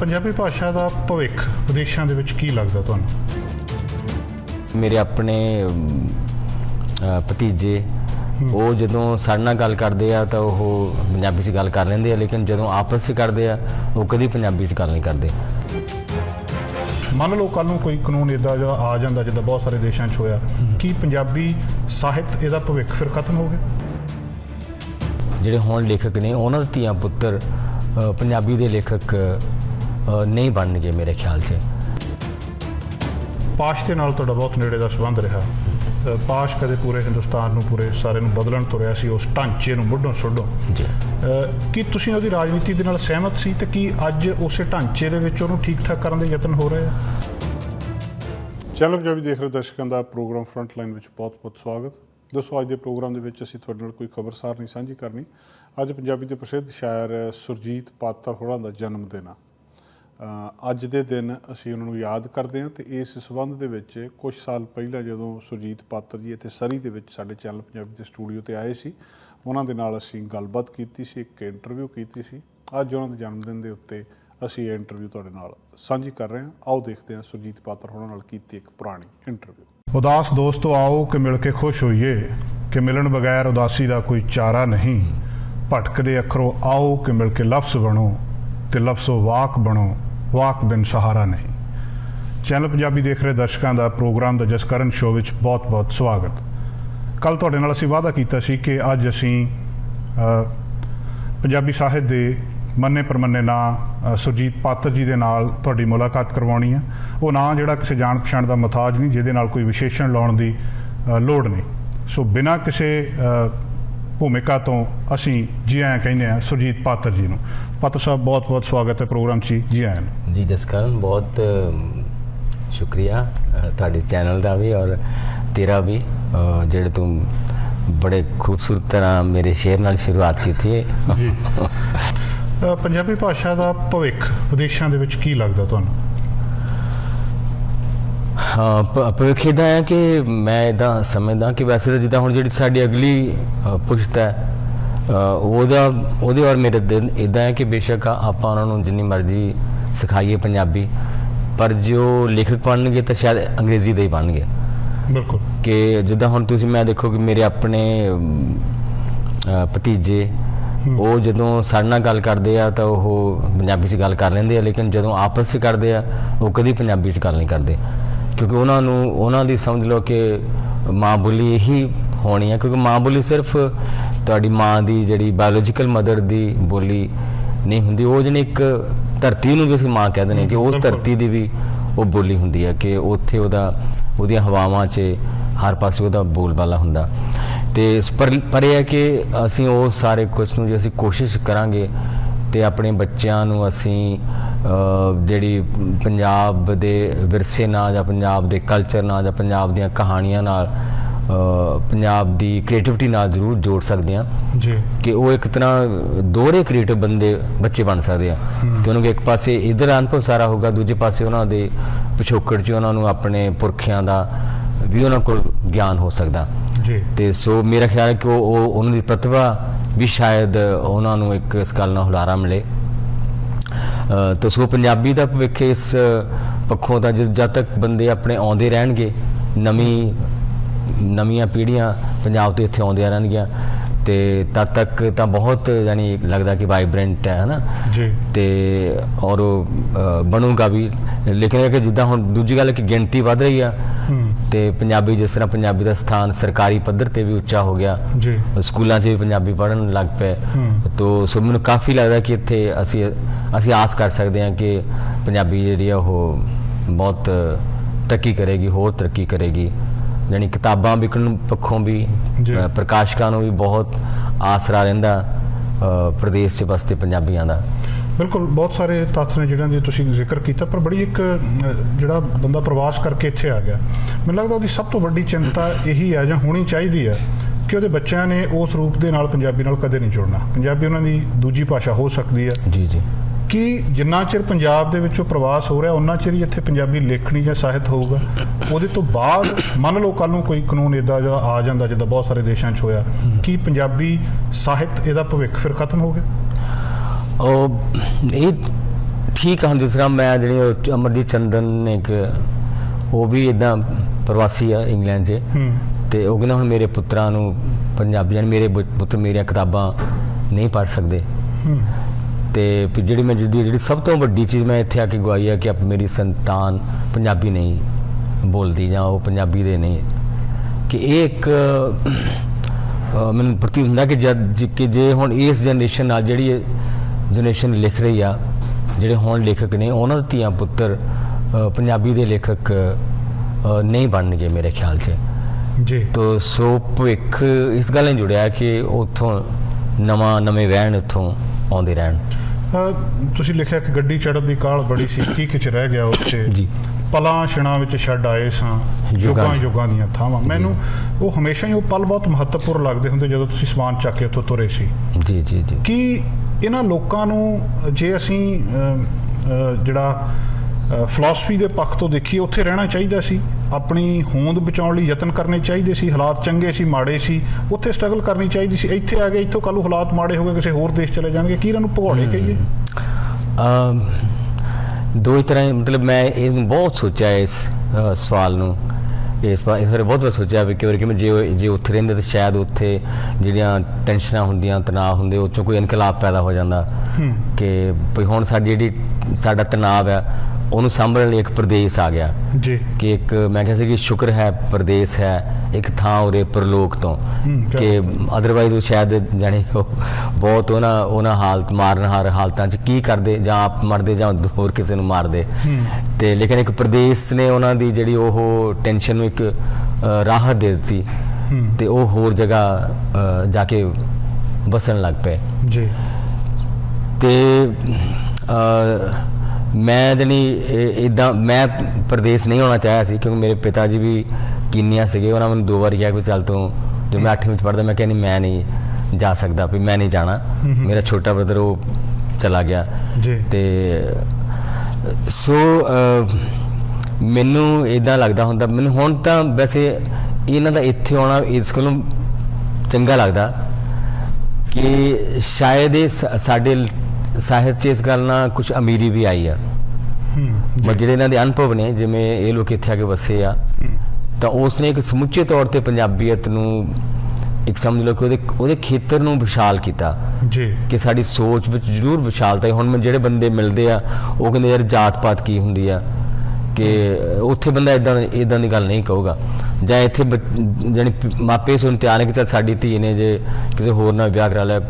ਪੰਜਾਬੀ ਭਾਸ਼ਾ ਦਾ ਭਵਿੱਖ ਵਿਦੇਸ਼ਾਂ ਦੇ ਵਿੱਚ ਕੀ ਲੱਗਦਾ ਤੁਹਾਨੂੰ? ਮੇਰੇ ਆਪਣੇ ਭਤੀਜੇ ਉਹ ਜਦੋਂ ਸਾਡੇ ਨਾਲ ਗੱਲ ਕਰਦੇ ਆ ਤਾਂ ਉਹ ਪੰਜਾਬੀ 'ਚ ਗੱਲ ਕਰ ਲੈਂਦੇ ਆ ਲੇਕਿਨ ਜਦੋਂ ਆਪਸ 'ਚ ਕਰਦੇ ਆ ਉਹ ਕਦੀ ਪੰਜਾਬੀ 'ਚ ਗੱਲ ਨਹੀਂ ਕਰਦੇ। ਮੰਨ ਲਓ ਕੱਲ ਨੂੰ ਕੋਈ ਕਾਨੂੰਨ ਇਦਾਂ ਦਾ ਆ ਜਾਂਦਾ ਜਿੱਦਾਂ ਬਹੁਤ ਸਾਰੇ ਦੇਸ਼ਾਂ 'ਚ ਹੋਇਆ ਕੀ ਪੰਜਾਬੀ ਸਾਹਿਤ ਇਹਦਾ ਭਵਿੱਖ ਫਿਰ ਖਤਮ ਹੋ ਗਿਆ? ਜਿਹੜੇ ਹੁਣ ਲੇਖਕ ਨੇ ਉਹਨਾਂ ਦੇ ਧੀਆਂ ਪੁੱਤਰ ਪੰਜਾਬੀ ਦੇ ਲੇਖਕ ਨਹੀਂ ਬਣਨਗੇ ਮੇਰੇ ਖਿਆਲ 'ਚ ਪਾਸ਼ ਦੇ ਨਾਲ ਤੁਹਾਡਾ ਬਹੁਤ ਨੇੜੇ ਦਾ ਸੰਬੰਧ ਰਿਹਾ। ਪਾਸ਼ ਕਦੇ ਪੂਰੇ ਹਿੰਦੁਸਤਾਨ ਨੂੰ ਪੂਰੇ ਸਾਰੇ ਨੂੰ ਬਦਲਣ ਤੁਰਿਆ ਸੀ ਉਸ ਢਾਂਚੇ ਨੂੰ ਮੁੱਢੋਂ ਸੁੱਢੋਂ। ਜੀ। ਕੀ ਤੁਸੀਂ ਉਹਦੀ ਰਾਜਨੀਤੀ ਦੇ ਨਾਲ ਸਹਿਮਤ ਸੀ ਤੇ ਕੀ ਅੱਜ ਉਸੇ ਢਾਂਚੇ ਦੇ ਵਿੱਚ ਉਹਨੂੰ ਠੀਕ ਠਾਕ ਕਰਨ ਦੇ ਯਤਨ ਹੋ ਰਹੇ ਆ? ਚੈਨਲ ਪੰਜਾਬੀ ਦੇਖ ਰਹੇ ਦਰਸ਼ਕਾਂ ਦਾ ਪ੍ਰੋਗਰਾਮ ਫਰੰਟ ਲਾਈਨ ਵਿੱਚ ਬਹੁਤ-ਬਹੁਤ ਸਵਾਗਤ। ਦੋਸਤੋ ਅੱਜ ਦੇ ਪ੍ਰੋਗਰਾਮ ਦੇ ਵਿੱਚ ਅਸੀਂ ਤੁਹਾਡੇ ਨਾਲ ਕੋਈ ਖਬਰਸਾਰ ਨਹੀਂ ਸਾਂਝੀ ਕਰਨੀ। ਅੱਜ ਪੰਜਾਬੀ ਦੇ ਪ੍ਰਸਿੱਧ ਸ਼ਾਇਰ ਸੁਰਜੀਤ ਪਾਤਰ ਹੋਰਾਂ ਦਾ ਜਨਮ ਦਿਨ ਆ। ਅੱਜ ਦੇ ਦਿਨ ਅਸੀਂ ਉਹਨਾਂ ਨੂੰ ਯਾਦ ਕਰਦੇ ਹਾਂ ਤੇ ਇਸ ਸਬੰਧ ਦੇ ਵਿੱਚ ਕੁਝ ਸਾਲ ਪਹਿਲਾਂ ਜਦੋਂ ਸੁਰਜੀਤ ਪਾਤਰ ਜੀ ਇੱਥੇ ਸਰੀ ਦੇ ਵਿੱਚ ਸਾਡੇ ਚੈਨਲ ਪੰਜਾਬੀ ਦੇ ਸਟੂਡੀਓ ਤੇ ਆਏ ਸੀ, ਉਹਨਾਂ ਦੇ ਨਾਲ ਅਸੀਂ ਗੱਲਬਾਤ ਕੀਤੀ ਸੀ, ਇੱਕ ਇੰਟਰਵਿਊ ਕੀਤੀ ਸੀ। ਅੱਜ ਉਹਨਾਂ ਦੇ ਜਨਮ ਦਿਨ ਦੇ ਉੱਤੇ ਅਸੀਂ ਇਹ ਇੰਟਰਵਿਊ ਤੁਹਾਡੇ ਨਾਲ ਸਾਂਝੀ ਕਰ ਰਹੇ ਹਾਂ। ਆਓ ਦੇਖਦੇ ਹਾਂ ਸੁਰਜੀਤ ਪਾਤਰ ਉਹਨਾਂ ਨਾਲ ਕੀਤੀ ਇੱਕ ਪੁਰਾਣੀ ਇੰਟਰਵਿਊ ਉਦਾਸ ਦੋਸਤੋ ਆਓ ਕਿ ਮਿਲ ਕੇ ਖੁਸ਼ ਹੋਈਏ, ਕਿ ਮਿਲਣ ਬਗੈਰ ਉਦਾਸੀ ਦਾ ਕੋਈ ਚਾਰਾ ਨਹੀਂ। ਭਟਕਦੇ ਅੱਖਰੋਂ ਆਓ ਕਿ ਮਿਲ ਕੇ ਲਫ਼ਜ਼ ਬਣੋ ਤੇ ਲਫ਼ਜ਼ੋ ਵਾਕ ਬਣੋ। ਵਾਕ ਬਿਨ ਸਹਾਰਾ ਨਹੀਂ। ਚੈਨਲ ਪੰਜਾਬੀ ਦੇਖ ਰਹੇ ਦਰਸ਼ਕਾਂ ਦਾ ਪ੍ਰੋਗਰਾਮ ਦਾ ਜਸਕਰਨ ਸ਼ੋਅ ਵਿੱਚ ਬਹੁਤ-ਬਹੁਤ ਸਵਾਗਤ। ਕੱਲ ਤੁਹਾਡੇ ਨਾਲ ਅਸੀਂ ਵਾਅਦਾ ਕੀਤਾ ਸੀ ਕਿ ਅੱਜ ਅਸੀਂ ਪੰਜਾਬੀ ਸਾਹਿਤ ਦੇ ਮੰਨੇ ਪਰਮੰਨੇ ਨਾਂ ਸੁਰਜੀਤ ਪਾਤਰ ਜੀ ਦੇ ਨਾਲ ਤੁਹਾਡੀ ਮੁਲਾਕਾਤ ਕਰਵਾਉਣੀ ਹੈ ਉਹ ਨਾਂ ਜਿਹੜਾ ਕਿਸੇ ਜਾਣ ਪਛਾਣ ਦਾ ਮੁਤਾਜ ਨਹੀਂ, ਜਿਹਦੇ ਨਾਲ ਕੋਈ ਵਿਸ਼ੇਸ਼ਣ ਲਾਉਣ ਦੀ ਲੋੜ ਨਹੀਂ। ਸੋ ਬਿਨਾਂ ਕਿਸੇ ਭੂਮਿਕਾ ਤੋਂ ਅਸੀਂ ਜੀ ਆਇਆਂ ਕਹਿੰਦੇ ਆ ਸੁਰਜੀਤ ਪਾਤਰ ਜੀ ਨੂੰ। ਪਾਤਰ ਸਾਹਿਬ ਬਹੁਤ-ਬਹੁਤ ਸਵਾਗਤ ਹੈ ਪ੍ਰੋਗਰਾਮ 'ਚ ਜੀ। ਆਇਆਂ ਨੂੰ। ਜੀ ਜਸਕਰਨ ਬਹੁਤ ਸ਼ੁਕਰੀਆ ਤੁਹਾਡੇ ਚੈਨਲ ਦਾ ਵੀ ਔਰ ਤੇਰਾ ਵੀ। ਜਿਹੜੇ ਤੂੰ ਬੜੇ ਖੂਬਸੂਰਤ ਤਰ੍ਹਾਂ ਮੇਰੇ ਸ਼ੇਰ ਨਾਲ ਸ਼ੁਰੂਆਤ ਕੀਤੀ ਹੈ। ਜੀ। ਪੰਜਾਬੀ ਭਾਸ਼ਾ ਦਾ ਭਵਿੱਖ ਵਿਦੇਸ਼ਾਂ ਦੇ ਵਿੱਚ ਕੀ ਲੱਗਦਾ ਤੁਹਾਨੂੰ? ਹਾਂ ਭ- ਭਵਿੱਖ ਇਹਦਾ ਹੈ ਕਿ ਮੈਂ ਇਦਾਂ ਸਮਝਦਾ ਕਿ ਵੈਸੇ ਤਾਂ ਜਿੱਦਾਂ ਹੁਣ ਜਿਹੜੀ ਸਾਡੀ ਅਗਲੀ ਅ, ਪੁਸ਼ਤ ਹੈ ਅ, ਉਹਦਾ ਉਹਦੇ ਔਰ ਮੇਰੇ ਦਿਨ ਇਦਾਂ ਹੈ ਕਿ ਬੇਸ਼ੱਕ ਆਪਾਂ ਉਹਨਾਂ ਨੂੰ ਜਿੰਨੀ ਮਰਜ਼ੀ ਸਿਖਾਈਏ ਪੰਜਾਬੀ ਪਰ ਜੋ ਲੇਖਕ ਬਣਨਗੇ ਤਾਂ ਸ਼ਾਇਦ ਅੰਗਰੇਜ਼ੀ ਦੇ ਹੀ ਬਣਨਗੇ। ਬਿਲਕੁਲ। ਕਿ ਜਿੱਦਾਂ ਹੁਣ ਤੁਸੀਂ ਮੈਂ ਦੇਖੋ ਕਿ ਮੇਰੇ ਆਪਣੇ ਅਮ, ਅ, ਭਤੀਜੇ ਉਹ ਜਦੋਂ ਸਾਡੇ ਨਾਲ ਗੱਲ ਕਰਦੇ ਆ ਤਾਂ ਉਹ ਪੰਜਾਬੀ 'ਚ ਗੱਲ ਕਰ ਲੈਂਦੇ ਆ ਲੇਕਿਨ ਜਦੋਂ ਆਪਸ 'ਚ ਕਰਦੇ ਆ ਉਹ ਕਦੀ ਪੰਜਾਬੀ 'ਚ ਗੱਲ ਨਹੀਂ ਕਰਦੇ। ਕਿਉਂਕਿ ਉਹਨਾਂ ਨੂੰ ਉਹਨਾਂ ਦੀ ਸਮਝ ਲਓ ਕਿ ਮਾਂ ਬੋਲੀ ਇਹੀ ਹੋਣੀ ਹੈ ਕਿਉਂਕਿ ਮਾਂ ਬੋਲੀ ਸਿਰਫ ਤੁਹਾਡੀ ਮਾਂ ਦੀ ਜਿਹੜੀ ਬਾਇਓਲੋਜੀਕਲ ਮਦਰ ਦੀ ਬੋਲੀ ਨਹੀਂ ਹੁੰਦੀ ਉਹ ਜਿਹੜੀ ਇੱਕ ਧਰਤੀ ਨੂੰ ਵੀ ਅਸੀਂ ਮਾਂ ਕਹਿੰਦੇ ਨੇ ਕਿ ਉਸ। ਧਰਤੀ ਦੀ ਵੀ ਉਹ ਬੋਲੀ ਹੁੰਦੀ ਹੈ ਕਿ ਉੱਥੇ ਉਹਦਾ ਉਹਦੀਆਂ ਹਵਾਵਾਂ 'ਚ ਹਰ ਪਾਸੇ ਉਹਦਾ ਬੋਲਬਾਲਾ ਹੁੰਦਾ ਤੇ ਪਰ ਪਰ ਇਹ ਹੈ ਕਿ ਅਸੀਂ ਉਹ ਸਾਰੇ ਕੁਝ ਨੂੰ ਜੇ ਅਸੀਂ ਕੋਸ਼ਿਸ਼ ਕਰਾਂਗੇ ਤੇ ਆਪਣੇ ਬੱਚਿਆਂ ਨੂੰ ਅਸੀਂ ਜਿਹੜੀ ਪੰਜਾਬ ਦੇ ਵਿਰਸੇ ਨਾਲ ਜਾਂ ਪੰਜਾਬ ਦੇ ਕਲਚਰ ਨਾਲ ਜਾਂ ਪੰਜਾਬ ਦੀਆਂ ਕਹਾਣੀਆਂ ਨਾਲ ਪੰਜਾਬ ਦੀ ਕ੍ਰੀਏਟੀਵਿਟੀ ਨਾਲ ਜ਼ਰੂਰ ਜੋੜ ਸਕਦੇ ਹਾਂ। ਜੀ। ਕਿ ਉਹ ਇੱਕ ਤਰ੍ਹਾਂ ਦੋਹਰੇ ਕ੍ਰੀਏਟਿਵ ਬੰਦੇ ਬੱਚੇ ਬਣ ਸਕਦੇ ਆ। ਕਿ ਉਹਨਾਂ ਨੂੰ ਇੱਕ ਪਾਸੇ ਇਧਰ ਅਨੁਭਵ ਸਾਰਾ ਹੋਗਾ ਦੂਜੇ ਪਾਸੇ ਉਹਨਾਂ ਦੇ ਪਿਛੋਕੜ 'ਚ ਉਹਨਾਂ ਨੂੰ ਆਪਣੇ ਪੁਰਖਿਆਂ ਦਾ ਵੀ ਉਹਨਾਂ ਕੋਲ ਗਿਆਨ ਹੋ ਸਕਦਾ। ਜੀ। ਤੇ ਸੋ ਮੇਰਾ ਖਿਆਲ ਹੈ ਕਿ ਉਹ ਉਹ- ਉਹਨਾਂ ਦੀ ਪ੍ਰਤਿਭਾ ਵੀ ਸ਼ਾਇਦ ਉਹਨਾਂ ਨੂੰ ਇੱਕ ਇਸ ਗੱਲ ਨਾਲ ਹੁਲਾਰਾ ਮਿਲੇ। ਤਾਂ ਸੋ ਪੰਜਾਬੀ ਦਾ ਭਵਿੱਖ ਇਸ ਪੱਖੋਂ ਦਾ ਜਦ ਤੱਕ ਬੰਦੇ ਆਪਣੇ ਆਉਂਦੇ ਰਹਿਣਗੇ, ਨਵੀਂ, ਨਵੀਆਂ ਪੀੜ੍ਹੀਆਂ ਪੰਜਾਬ ਤੋਂ ਇੱਥੇ ਆਉਂਦੀਆਂ ਰਹਿਣਗੀਆਂ। ਤੇ ਤਦ ਤੱਕ ਤਾਂ ਬਹੁਤ ਯਾਨੀ ਲੱਗਦਾ ਕਿ ਵਾਈਬ੍ਰੈਂਟ ਹੈ ਹਨਾ? ਜੀ। ਤੇ ਔਰ ਉਹ, ਬਣੂਗਾ ਵੀ। ਲੇਕਿਨ ਇਹ ਕਿ ਜਿੱਦਾਂ ਹੁਣ ਦੂਜੀ ਗੱਲ ਕਿ ਗਿਣਤੀ ਵੱਧ ਰਹੀ ਆ ਤੇ ਪੰਜਾਬੀ ਜਿਸ ਤਰ੍ਹਾਂ ਪੰਜਾਬੀ ਦਾ ਸਥਾਨ ਸਰਕਾਰੀ ਪੱਧਰ ਤੇ ਵੀ ਉੱਚਾ ਹੋ ਗਿਆ। ਜੀ। ਸਕੂਲਾਂ 'ਚ ਵੀ ਪੰਜਾਬੀ ਪੜ੍ਹਨ ਲੱਗ ਪਏ। ਤੋ ਸੋ ਮੈਨੂੰ ਕਾਫੀ ਲੱਗਦਾ ਕਿ ਇੱਥੇ ਅਸੀਂ ਅਸੀਂ ਆਸ ਕਰ ਸਕਦੇ ਹਾਂ ਕਿ ਪੰਜਾਬੀ ਜਿਹੜੀ ਆ ਉਹ ਬਹੁਤ ਤਰੱਕੀ ਕਰੇਗੀ ਹੋਰ ਤਰੱਕੀ ਕਰੇਗੀ। ਯਾਨੀ ਕਿਤਾਬਾਂ ਵਿਕਣ ਪੱਖੋਂ ਵੀ ਪ੍ਰਕਾਸ਼ਕਾਂ ਨੂੰ ਵੀ ਬਹੁਤ ਆਸਰਾ ਰਹਿੰਦਾ ਪ੍ਰਦੇਸ਼ 'ਚ ਬਸਤੇ ਪੰਜਾਬੀਆਂ ਦਾ। ਬਿਲਕੁਲ ਬਹੁਤ ਸਾਰੇ ਤੱਥ ਨੇ ਜਿਹੜਿਆਂ ਦੀ ਤੁਸੀਂ ਜ਼ਿਕਰ ਕੀਤਾ ਪਰ ਬੜੀ ਇੱਕ ਜਿਹੜਾ ਬੰਦਾ ਪ੍ਰਵਾਸ ਕਰਕੇ ਇੱਥੇ ਆ ਗਿਆ। ਮੈਨੂੰ ਲੱਗਦਾ ਉਹਦੀ ਸਭ ਤੋਂ ਵੱਡੀ ਚਿੰਤਾ ਇਹੀ ਹੈ ਜਾਂ ਹੋਣੀ ਚਾਹੀਦੀ ਹੈ ਕਿ ਉਹਦੇ ਬੱਚਿਆਂ ਨੇ ਉਸ ਰੂਪ ਦੇ ਨਾਲ ਪੰਜਾਬੀ ਨਾਲ ਕਦੇ ਨਹੀਂ ਜੁੜਨਾ। ਪੰਜਾਬੀ ਉਹਨਾਂ ਦੀ ਦੂਜੀ ਭਾਸ਼ਾ ਹੋ ਸਕਦੀ ਹੈ ਜੀ ਜੀ। ਕਿ ਜਿੰਨਾ ਚਿਰ ਪੰਜਾਬ ਦੇ ਵਿੱਚੋਂ ਪ੍ਰਵਾਸ ਹੋ ਰਿਹਾ ਉਹਨਾਂ ਚਿਰ ਹੀ ਇੱਥੇ ਪੰਜਾਬੀ ਲੇਖਣੀ ਜਾਂ ਸਾਹਿਤ ਹੋਊਗਾ। ਉਹਦੇ ਤੋਂ ਬਾਅਦ ਮੰਨ ਲਓ ਕੱਲ ਨੂੰ ਕੋਈ ਕਾਨੂੰਨ ਇਦਾਂ ਦਾ ਆ ਜਾਂਦਾ ਜਿੱਦਾਂ ਬਹੁਤ ਸਾਰੇ ਦੇਸ਼ਾਂ 'ਚ ਹੋਇਆ ਕਿ ਪੰਜਾਬੀ ਸਾਹਿਤ ਇਹਦਾ ਭਵਿੱਖ ਫਿਰ ਖਤਮ ਹੋ ਗਿਆ? ਉਹ ਇਹ ਠੀਕ ਜਿਸ ਤਰ੍ਹਾਂ ਮੈਂ ਜਿਹੜੀ ਅਮਰਜੀਤ ਚੰਦਨ ਨੇ ਇੱਕ ਉਹ ਵੀ ਇਦਾਂ ਪ੍ਰਵਾਸੀ ਆ ਇੰਗਲੈਂਡ 'ਚ। ਹੂੰ। ਤੇ ਉਹ ਕਹਿੰਦਾ ਹੁਣ ਮੇਰੇ ਪੁੱਤਰਾਂ ਨੂੰ ਪੰਜਾਬੀ ਜਾਨੀ ਮੇਰੇ ਪੁੱਤਰ ਮੇਰੀਆਂ ਕਿਤਾਬਾਂ ਨਹੀਂ ਪੜ੍ਹ ਸਕਦੇ। ਹੂੰ। ਤੇ ਜਿਹੜੀ ਮੈਂ ਜਿਹੜੀ ਜਿਹੜੀ ਸਭ ਤੋਂ ਵੱਡੀ ਚੀਜ਼ ਮੈਂ ਇੱਥੇ ਆ ਕੇ ਗਵਾਈ ਆ ਕਿ ਅਪ ਮੇਰੀ ਸੰਤਾਨ ਪੰਜਾਬੀ ਨਹੀਂ ਬੋਲਦੀ ਜਾਂ ਉਹ ਪੰਜਾਬੀ ਦੇ ਨਹੀਂ। ਕਿ ਇਹ ਇੱਕ ਮੈਨੂੰ ਪ੍ਰਤੀਤ ਹੁੰਦਾ ਕਿ ਜਦ ਕਿ ਜੇ ਹੁਣ ਇਸ ਜਨਰੇਸ਼ਨ ਨਾਲ ਜਿਹੜੀ ਜਨਰੇਸ਼ਨ ਲਿਖ ਰਹੀ ਆ ਜਿਹੜੇ ਹੁਣ ਲੇਖਕ ਨੇ ਉਹਨਾਂ ਦੇ ਧੀਆਂ ਪੁੱਤਰ ਪੰਜਾਬੀ ਦੇ ਲੇਖਕ ਨਹੀਂ ਬਣਨਗੇ ਮੇਰੇ ਖਿਆਲ 'ਚ। ਜੀ। ਤੋ ਸੋ ਭਵਿੱਖ ਇਸ ਗੱਲ ਨਾਲ ਜੁੜਿਆ ਕਿ ਉੱਥੋਂ ਨਵਾਂ ਨਵੇਂ ਵਹਿਣ ਉੱਥੋਂ ਆਉਂਦੇ ਰਹਿਣ। ਤੁਸੀਂ ਲਿਖਿਆ ਕਿ ਗੱਡੀ ਚੜ੍ਹਨ ਦੀ ਕਾਲ ਬੜੀ ਸੀ ਕੀ ਕਿਚ ਰਹਿ ਗਿਆ ਉੱਥੇ? ਜੀ। ਪਲਾਂ ਛਿਣਾਂ ਵਿੱਚ ਛੱਡ ਆਏ ਸਾਂ ਯੁੱਗਾਂ ਯੁੱਗਾਂ ਦੀਆਂ ਥਾਵਾਂ। ਮੈਨੂੰ ਉਹ ਹਮੇਸ਼ਾ ਹੀ ਉਹ ਪਲ ਬਹੁਤ ਮਹੱਤਵਪੂਰਨ ਲੱਗਦੇ ਹੁੰਦੇ ਜਦੋਂ ਤੁਸੀਂ ਸਮਾਨ ਚੱਕ ਕੇ ਉੱਥੋਂ ਤੁਰੇ ਸੀ। ਜੀ ਜੀ ਜੀ। ਕਿ ਇਹਨਾਂ ਲੋਕਾਂ ਨੂੰ ਜੇ ਅਸੀਂ ਜਿਹੜਾ ਫਿਲਾਸਫੀ ਦੇ ਪੱਖ ਤੋਂ ਦੇਖੀਏ ਉੱਥੇ ਰਹਿਣਾ ਚਾਹੀਦਾ ਸੀ? ਆਪਣੀ ਹੋਂਦ ਬਚਾਉਣ ਲਈ ਯਤਨ ਕਰਨੇ ਚਾਹੀਦੇ ਸੀ ਹਾਲਾਤ ਚੰਗੇ ਸੀ ਮਾੜੇ ਸੀ ਉੱਥੇ ਸਟਰਗਲ ਕਰਨੀ ਚਾਹੀਦੀ ਸੀ ਇੱਥੇ ਆ ਗਏ ਇੱਥੋਂ ਕੱਲ੍ਹ ਨੂੰ ਹਾਲਾਤ ਮਾੜੇ ਹੋ ਗਏ ਕਿਸੇ ਹੋਰ ਦੇਸ਼ ਚਲੇ ਜਾਣਗੇ। ਕੀ ਇਹਨਾਂ ਨੂੰ ਭਗੌੜੇ ਕਹੀਏ? ਦੋ ਹੀ ਤਰ੍ਹਾਂ ਮਤਲਬ ਮੈਂ ਨੂੰ ਬਹੁਤ ਸੋਚਿਆ ਇਸ ਸਵਾਲ ਨੂੰ। ਇਸ ਵਾਰ ਇਸ ਬਾਰੇ ਬਹੁਤ ਵਾਰ ਸੋਚਿਆ ਵੀ ਕਿ ਕਿ ਮੈਂ ਜੇ ਜੇ ਉੱਥੇ ਰਹਿੰਦੇ ਤਾਂ ਸ਼ਾਇਦ ਉੱਥੇ ਜਿਹੜੀਆਂ ਟੈਨਸ਼ਨਾਂ ਹੁੰਦੀਆਂ ਤਣਾਅ ਹੁੰਦੇ ਉਹ 'ਚੋਂ ਕੋਈ ਇਨਕਲਾਬ ਪੈਦਾ ਹੋ ਜਾਂਦਾ ਹੂੰ। ਕਿ ਭਈ ਹੁਣ ਸਾਡੀ ਜਿਹੜੀ ਸਾਡਾ ਤਣਾਅ ਆ ਉਹਨੂੰ ਸੰਭਲਣ ਲਈ ਇੱਕ ਪ੍ਰਦੇਸ਼ ਆ ਗਿਆ। ਜੀ। ਕਿ ਇੱਕ ਮੈਂ ਕਿਹਾ ਸੀ ਕਿ ਸ਼ੁਕਰ ਹੈ ਪ੍ਰਦੇਸ਼ ਹੈ ਇੱਕ ਥਾਂ ਉਰੇ ਪਰਲੋਕ ਤੋਂ। ਕਿ ਅਦਰਵਾਈਜ਼ ਉਹ ਸ਼ਾਇਦ ਜਾਣੀ ਉਹ ਬਹੁਤ ਉਹਨਾਂ ਉਹਨਾਂ ਹਾਲਤ ਮਾਰਨ ਹਾਰ ਹਾਲਤਾਂ 'ਚ ਕੀ ਕਰਦੇ ਜਾਂ ਆਪ ਮਰਦੇ ਜਾਂ ਹੋਰ ਕਿਸੇ ਨੂੰ ਮਾਰਦੇ। ਤੇ ਲੇਕਿਨ ਇੱਕ ਪ੍ਰਦੇਸ਼ ਨੇ ਉਹਨਾਂ ਦੀ ਜਿਹੜੀ ਉਹ ਟੈਨਸ਼ਨ ਨੂੰ ਇੱਕ ਰਾਹਤ ਦੇ ਦਿੱਤੀ। ਤੇ ਉਹ ਹੋਰ ਜਗ੍ਹਾ ਜਾ ਕੇ ਬਸਣ ਲੱਗ ਪਏ। ਜੀ। ਤੇ ਅ, ਮੈਂ ਜਣੀ ਇਦਾਂ ਮੈਂ ਪ੍ਰਦੇਸ਼ ਨਹੀਂ ਹੋਣਾ ਚਾਹਿਆ ਸੀ ਕਿਉਂਕਿ ਮੇਰੇ ਪਿਤਾ ਜੀ ਵੀ ਕੀਨੀਆ ਸੀਗੇ ਉਹਨਾਂ ਮੈਨੂੰ ਦੋ ਵਾਰ ਕਿਹਾ ਕਿ ਚੱਲ ਤੂੰ ਜੋ ਮੈਂ 8ਵੀਂ ਵਿੱਚ ਪੜ੍ਹਦਾ ਮੈਂ ਕਿਹਾ ਨਹੀਂ ਮੈਂ ਨਹੀਂ ਜਾ ਸਕਦਾ ਵੀ ਮੈਂ ਨਹੀਂ ਜਾਣਾ। ਮੇਰਾ ਛੋਟਾ ਬ੍ਰਦਰ ਉਹ ਚਲਾ ਗਿਆ। ਜੀ। ਤੇ ਸੋ ਮੈਨੂੰ ਇਦਾਂ ਲੱਗਦਾ ਹੁੰਦਾ ਮੈਨੂੰ ਹੁਣ ਤਾਂ ਵੈਸੇ ਇਹਨਾਂ ਦਾ ਇੱਥੇ ਆਉਣਾ ਇਸ ਕੋਲੋਂ ਚੰਗਾ ਲੱਗਦਾ ਕਿ ਸ਼ਾਇਦ ਇਹ ਸਾਡੇ ਸਾਹਿਤ 'ਚ ਇਸ ਗੱਲ ਨਾਲ ਕੁਝ ਅਮੀਰੀ ਵੀ ਆਈ ਆ। ਹੂੰ ਜਿਹੜੇ ਇਹਨਾਂ ਦੇ ਅਨੁਭਵ ਨੇ ਜਿਵੇਂ ਇਹ ਲੋਕ ਇੱਥੇ ਆ ਕੇ ਵਸੇ ਆ ਤਾਂ ਉਸ ਨੇ ਇੱਕ ਸਮੁੱਚੇ ਤੌਰ ਤੇ ਪੰਜਾਬੀਅਤ ਨੂੰ ਇੱਕ ਸਮਝ ਲਓ ਕਿ ਉਹਦੇ ਉਹਦੇ ਖੇਤਰ ਨੂੰ ਵਿਸ਼ਾਲ ਕੀਤਾ। ਜੀ। ਕਿ ਸਾਡੀ ਸੋਚ ਵਿੱਚ ਜ਼ਰੂਰ ਵਿਸ਼ਾਲਤਾ ਹੈ ਹੁਣ ਮੈਂ ਜਿਹੜੇ ਬੰਦੇ ਮਿਲਦੇ ਆ ਉਹ ਕਹਿੰਦੇ ਯਾਰ ਜਾਤ ਪਾਤ ਕੀ ਹੁੰਦੀ ਆ? ਕਿ ਉੱਥੇ ਬੰਦਾ ਇਦਾਂ ਇਦਾਂ ਦੀ ਗੱਲ ਨਹੀਂ ਕਹੂਗਾ। ਜਾਂ ਇੱਥੇ ਪ- ਮਾਪੇ ਸੁਣ ਤਿਆਰ ਨੇ ਕਿ ਸਾਡੀ ਧੀ ਨੇ ਜੇ ਕਿਸੇ ਹੋਰ ਨਾਲ ਵਿਆਹ ਕਰਾ ਲਿਆ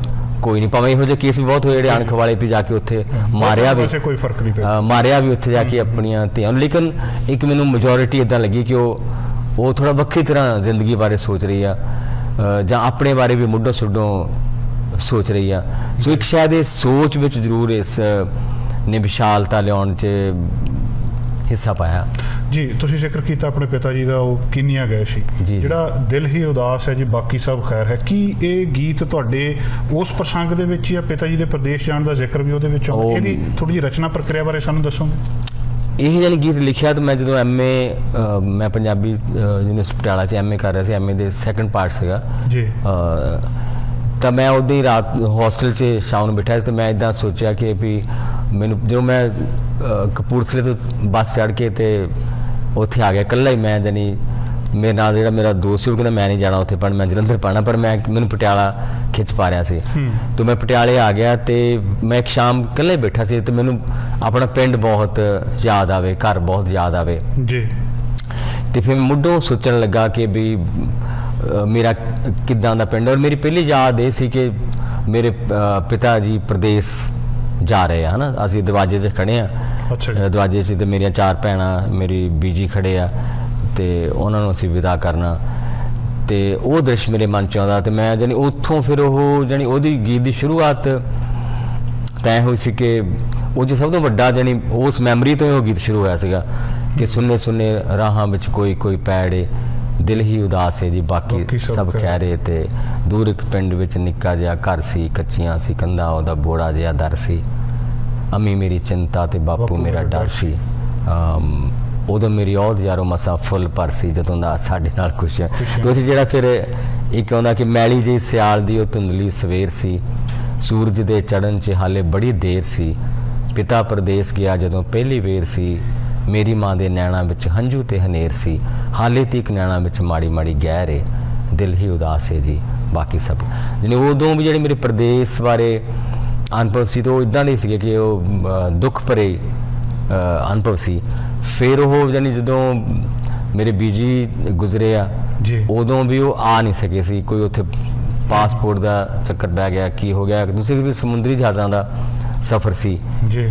ਕੋਈ ਨਹੀਂ ਭਾਵੇਂ ਇਹੋ ਜਿਹੇ ਕੇਸ ਵੀ ਬਹੁਤ ਹੋਏ ਜਿਹੜੇ ਅਣਖ ਵਾਲੇ ਵੀ ਜਾ ਕੇ ਉੱਥੇ ਮਾਰਿਆ ਵੀ ਵੈਸੇ ਕੋਈ ਫ਼ਰਕ ਨਹੀਂ ਪਿਆ। ਅ, ਮਾਰਿਆ ਵੀ ਉੱਥੇ ਜਾ ਕੇ ਆਪਣੀਆਂ ਧੀਆਂ ਨੂੰ। ਲੇਕਿਨ ਇੱਕ ਮੈਨੂੰ ਮੈਜੋਰਿਟੀ ਇਦਾਂ ਲੱਗੀ ਕਿ ਉਹ ਉਹ ਥੋੜਾ ਵੱਖਰੀ ਤਰ੍ਹਾਂ ਜ਼ਿੰਦਗੀ ਬਾਰੇ ਸੋਚ ਰਹੀ ਆ ਜਾਂ ਆਪਣੇ ਬਾਰੇ ਵੀ ਮੁੱਢੋਂ ਸੁੱਢੋਂ ਸੋਚ ਰਹੀ ਆ। ਸੋ ਇੱਕ ਸ਼ਾਇਦ ਇਹ ਸੋਚ ਵਿੱਚ ਜ਼ਰੂਰ ਇਸ ਨੇ ਵਿਸ਼ਾਲਤਾ ਲਿਆਉਣ 'ਚ ਹਿੱਸਾ ਪਾਇਆ। ਜੀ ਤੁਸੀਂ ਜ਼ਿਕਰ ਕੀਤਾ ਆਪਣੇ ਪਿਤਾ ਜੀ ਦਾ ਉਹ ਕਿੰਨੀਆਂ ਗਏ ਸੀ। ਜਿਹੜਾ ਦਿਲ ਹੀ ਉਦਾਸ ਹੈ ਜੀ ਬਾਕੀ ਸਭ ਖੈਰ ਹੈ। ਕੀ ਇਹ ਗੀਤ ਤੁਹਾਡੇ ਉਸ ਪ੍ਰਸੰਗ ਦੇ ਵਿੱਚ ਜਾਂ ਪਿਤਾ ਜੀ ਦੇ ਪ੍ਰਦੇਸ਼ ਜਾਣ ਦਾ ਜ਼ਿਕਰ ਵੀ ਉਹਦੇ ਵਿੱਚ? ਆਉਂਦਾ ਇਹਦੀ ਥੋੜੀ ਜਿਹੀ ਰਚਨਾ ਪ੍ਰਕਿਰਿਆ ਬਾਰੇ ਸਾਨੂੰ ਦੱਸੋਗੇ? ਇਹ ਜਾਨੀ ਗੀਤ ਲਿਖਿਆ ਤਾਂ ਮੈਂ ਜਦੋਂ ਐਮਏ ਮੈਂ ਪੰਜਾਬੀ ਯੂਨੀਵਰਸਿਟੀ ਪਟਿਆਲਾ 'ਚ ਐਮਏ ਕਰ ਰਿਹਾ ਸੀ ਐਮਏ ਦੇ ਸੈਕੰਡ ਪਾਰਟ ਸੀਗਾ। ਜੀ। ਤਾਂ ਮੈਂ ਉਦੋਂ ਹੀ ਰਾਤ ਹੋਸਟਲ 'ਚ ਸ਼ਾਮ ਨੂੰ ਬੈਠਾ ਸੀ ਤੇ ਮੈਂ ਇਦਾਂ ਸੋਚਿਆ ਕਿ ਵੀ ਮੈਨੂੰ ਜਦੋਂ ਮੈਂ ਕਪੂਰਥਲੇ ਤੋਂ ਬੱਸ ਚੜ੍ਹ ਕੇ ਤੇ ਉੱਥੇ ਆ ਗਿਆ ਇਕੱਲਾ ਹੀ ਮੈਂ ਜਾਨੀ ਮੇਰੇ ਨਾਲ ਜਿਹੜਾ ਮੇਰਾ ਦੋਸਤ ਸੀ ਉਹ ਕਹਿੰਦਾ ਮੈਂ ਨਹੀਂ ਜਾਣਾ ਉੱਥੇ ਪੜ੍ਹਨ ਮੈਂ ਜਲੰਧਰ ਪੜ੍ਹਨਾ ਪਰ ਮੈਂ ਮੈਨੂੰ ਪਟਿਆਲਾ ਖਿੱਚ ਪਾ ਰਿਹਾ ਸੀ। ਤੇ ਮੈਂ ਪਟਿਆਲੇ ਆ ਗਿਆ ਤੇ ਮੈਂ ਇੱਕ ਸ਼ਾਮ ਇਕੱਲਾ ਬੈਠਾ ਸੀ ਤੇ ਮੈਨੂੰ ਆਪਣਾ ਪਿੰਡ ਬਹੁਤ ਯਾਦ ਆਵੇ ਘਰ ਬਹੁਤ ਯਾਦ ਆਵੇ। ਜੀ। ਤੇ ਫਿਰ ਮੁੱਢੋਂ ਸੋਚਣ ਲੱਗਾ ਕਿ ਵੀ ਮੇਰਾ ਕਿੱਦਾਂ ਦਾ ਪਿੰਡ ਔਰ ਮੇਰੀ ਪਹਿਲੀ ਯਾਦ ਇਹ ਸੀ ਕਿ ਮੇਰੇ ਪਿਤਾ ਜੀ ਪ੍ਰਦੇਸ਼ ਜਾ ਰਹੇ ਆ ਹਨਾ? ਅਸੀਂ ਦਰਵਾਜ਼ੇ 'ਚ ਖੜੇ ਆ। ਅੱਛਾ ਦਰਵਾਜ਼ੇ 'ਚ ਤੇ ਮੇਰੀਆਂ ਚਾਰ ਭੈਣਾਂ ਮੇਰੀ ਬੀਜੀ ਖੜੇ ਆ ਤੇ ਉਹਨਾਂ ਨੂੰ ਅਸੀਂ ਵਿਦਾ ਕਰਨਾ। ਤੇ ਉਹ ਦ੍ਰਿਸ਼ ਮੇਰੇ ਮਨ 'ਚ ਆਉਂਦਾ ਤੇ ਮੈਂ ਜਾਨੀ ਉੱਥੋਂ ਫਿਰ ਉਹ ਜਾਨੀ ਉਹਦੀ ਗੀਤ ਦੀ ਸ਼ੁਰੂਆਤ ਤੈਅ ਹੋਈ ਸੀ ਕਿ ਉਹ ਜੋ ਸਭ ਤੋਂ ਵੱਡਾ ਜਾਨੀ ਉਸ ਮੈਮਰੀ ਤੋਂ ਹੀ ਉਹ ਗੀਤ ਸ਼ੁਰੂ ਹੋਇਆ ਸੀਗਾ ਕਿ ਸੁੰਨੇ ਸੁੰਨੇ ਰਾਹਾਂ ਵਿੱਚ ਕੋਈ ਕੋਈ ਪੈੜੇ ਦਿਲ ਹੀ ਉਦਾਸ ਹੈ ਜੀ ਬਾਕੀ ਸਭ ਖੈਰ। ਖੈਰੇ ਤੇ ਦੂਰ ਇੱਕ ਪਿੰਡ ਵਿੱਚ ਨਿੱਕਾ ਜਿਹਾ ਘਰ ਸੀ ਕੱਚੀਆਂ ਸੀ ਕੰਧਾਂ ਉਹਦਾ ਬੋੜਾ ਜਿਹਾ ਦਰ ਸੀ। ਅੰਮੀ ਮੇਰੀ ਚਿੰਤਾ ਤੇ ਬਾਪੂ ਮੇਰਾ ਡਰ ਸੀ। ਉਦੋਂ ਮੇਰੀ ਔਦ ਯਾਰੋ ਮਸਾ ਫੁੱਲ ਪਰ ਸੀ ਜਦੋਂ ਦਾ ਸਾਡੇ ਨਾਲ ਖੁਸ਼ ਹੈ। ਤੁਸੀਂ ਜਿਹੜਾ ਫਿਰ ਇੱਕ ਆਉਂਦਾ ਕਿ ਮੈਲੀ ਜਿਹੀ ਸਿਆਲ ਦੀ ਉਹ ਧੁੰਦਲੀ ਸਵੇਰ ਸੀ। ਸੂਰਜ ਦੇ ਚੜ੍ਹਨ 'ਚ ਹਾਲੇ ਬੜੀ ਦੇਰ ਸੀ। ਪਿਤਾ ਪਰਦੇਸ ਗਿਆ ਜਦੋਂ ਪਹਿਲੀ ਵੇਰ ਸੀ। ਮੇਰੀ ਮਾਂ ਦੇ ਨੈਣਾ ਵਿੱਚ ਹੰਝੂ ਤੇ ਹਨੇਰ ਸੀ। ਹਾਲੇ ਤੀਕ ਨੈਣਾ ਵਿੱਚ ਮਾੜੀ ਮਾੜੀ ਗਹਿਰ ਏ। ਦਿਲ ਹੀ ਉਦਾਸ ਹੈ ਜੀ। ਬਾਕੀ ਸਭ ਜਿਹਨੇ ਉਦੋਂ ਵੀ ਜਿਹੜੇ ਮੇਰੇ ਪ੍ਰਦੇਸ਼ ਬਾਰੇ ਅਨੁਭਵ ਸੀ ਤਾਂ ਉਹ ਇਦਾਂ ਦੇ ਸੀਗੇ ਕਿ ਉਹ ਦੁੱਖ ਭਰੇ ਅਨੁਭਵ ਸੀ। ਫਿਰ ਉਹ ਜਾਨੀ ਜਦੋਂ ਮੇਰੇ ਬੀਜੀ ਗੁਜ਼ਰੇ ਆ ਜੀ। ਉਦੋਂ ਵੀ ਉਹ ਆ ਨਹੀਂ ਸਕੇ ਸੀ। ਕੋਈ ਉੱਥੇ ਪਾਸਪੋਰਟ ਦਾ ਚੱਕਰ ਪੈ ਗਿਆ ਕੀ ਹੋ ਗਿਆ। ਦੂਸਰੇ ਵੀ ਸਮੁੰਦਰੀ ਜਹਾਜ਼ਾਂ ਦਾ ਸਫ਼ਰ ਸੀ। ਜੀ।